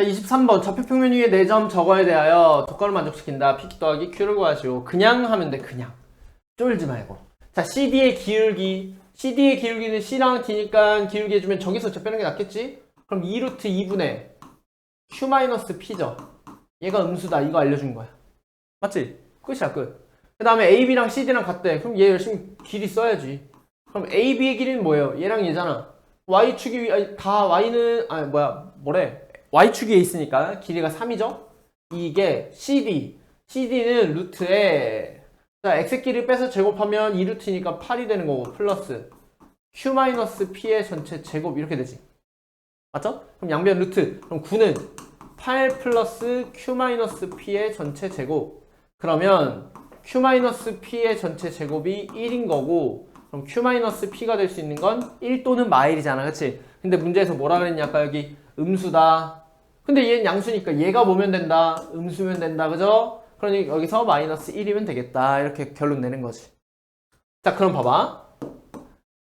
자, 23번 좌표평 면 위에 4점 적어에 대하여 조건을 만족시킨다. p 더하기 q를 구하시오. 그냥 하면 돼. 그냥. 쫄지 말고. 자 CD의 기울기. CD의 기울기는 C랑 D니까 기울기 해주면 저기서 저 빼는 게 낫겠지? 그럼 2루트 2분의 Q-P죠. 얘가 음수다. 이거 알려준 거야. 맞지? 끝이야 끝. 그 다음에 AB랑 CD랑 같대. 그럼 얘 열심히 길이 써야지. 그럼 AB의 길이는 뭐예요? 얘랑 얘잖아. Y축이 다 Y는 아니 뭐야 뭐래 Y축 위에 있으니까 길이가 3이죠? 이게 CD CD는 루트에 자 X끼리 빼서 제곱하면 2루트니까 8이 되는 거고 플러스 Q-P의 전체 제곱 이렇게 되지 맞죠? 그럼 양변 루트 그럼 9는 8 플러스 Q-P의 전체 제곱 그러면 Q-P의 전체 제곱이 1인 거고 그럼 Q-P가 될 수 있는 건 1 또는 마일이잖아 그치? 근데 문제에서 뭐라 그랬냐 아까 여기 음수다 근데 얘는 양수니까 얘가 뭐면 된다 음수면 된다 그죠? 그러니 여기서 마이너스 1이면 되겠다. 이렇게 결론 내는 거지. 자 그럼 봐봐.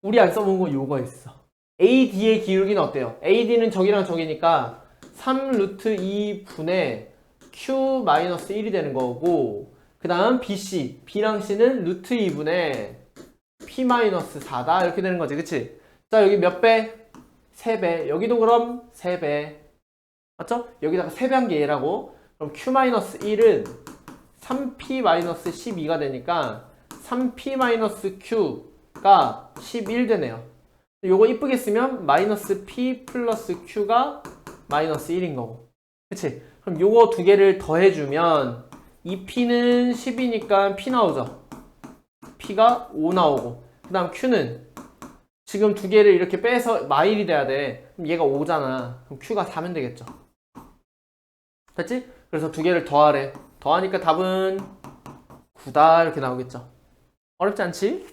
우리 안 써본 거 요거 있어. AD의 기울기는 어때요? AD는 저기랑 저기니까 3 루트 2분의 Q 마이너스 1이 되는 거고 그 다음 BC B랑 C는 루트 2분의 P 마이너스 4다. 이렇게 되는 거지. 그치? 자 여기 몇 배? 3배. 여기도 그럼 3배 맞죠? 여기다가 3배 한게 얘라고. 그럼 Q 마이너스 1은 3P 마이너스 12가 되니까 3P 마이너스 Q가 11 되네요. 요거 이쁘게 쓰면 마이너스 P 플러스 Q가 마이너스 1인 거고. 그치? 그럼 요거 두 개를 더해주면 이 P는 10이니까 P 나오죠? P가 5 나오고. 그 다음 Q는 지금 두 개를 이렇게 빼서 마일이 돼야 돼. 그럼 얘가 5잖아. 그럼 Q가 4면 되겠죠 됐지? 그래서 두 개를 더하래 더하니까 답은 9다 이렇게 나오겠죠 어렵지 않지?